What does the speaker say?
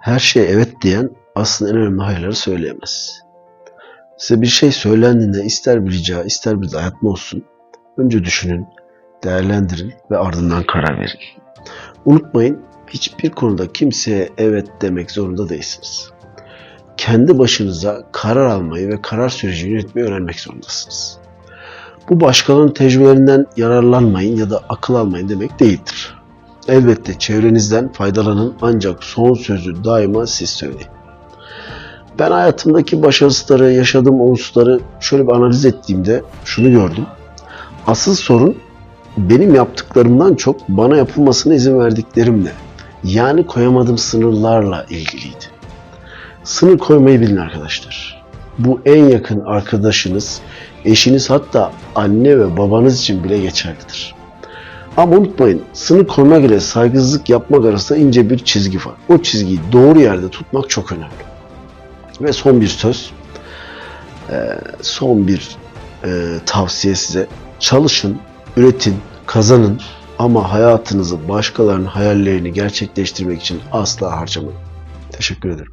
Her şeye evet diyen aslında en önemli hayırları söyleyemez. Size bir şey söylendiğinde ister bir rica ister bir dayatma olsun. Önce düşünün, değerlendirin ve ardından karar verin. Unutmayın hiçbir konuda kimseye evet demek zorunda değilsiniz. Kendi başınıza karar almayı ve karar sürecini yönetmeyi öğrenmek zorundasınız. Bu başkalarının tecrübelerinden yararlanmayın ya da akıl almayın demek değildir. Elbette çevrenizden faydalanın ancak son sözü daima siz söyleyin. Ben hayatımdaki başarısızları, yaşadığım olumsuzları şöyle bir analiz ettiğimde şunu gördüm. Asıl sorun benim yaptıklarımdan çok bana yapılmasına izin verdiklerimle, yani koyamadığım sınırlarla ilgiliydi. Sınır koymayı bilin arkadaşlar. Bu en yakın arkadaşınız, eşiniz hatta anne ve babanız için bile geçerlidir. Ama unutmayın sınır koymak ile saygısızlık yapmak arasında ince bir çizgi var. O çizgiyi doğru yerde tutmak çok önemli. Ve son bir söz, eee, son bir eee, tavsiye size. Çalışın, üretin, kazanın ama hayatınızı başkalarının hayallerini gerçekleştirmek için asla harcamayın. Teşekkür ederim.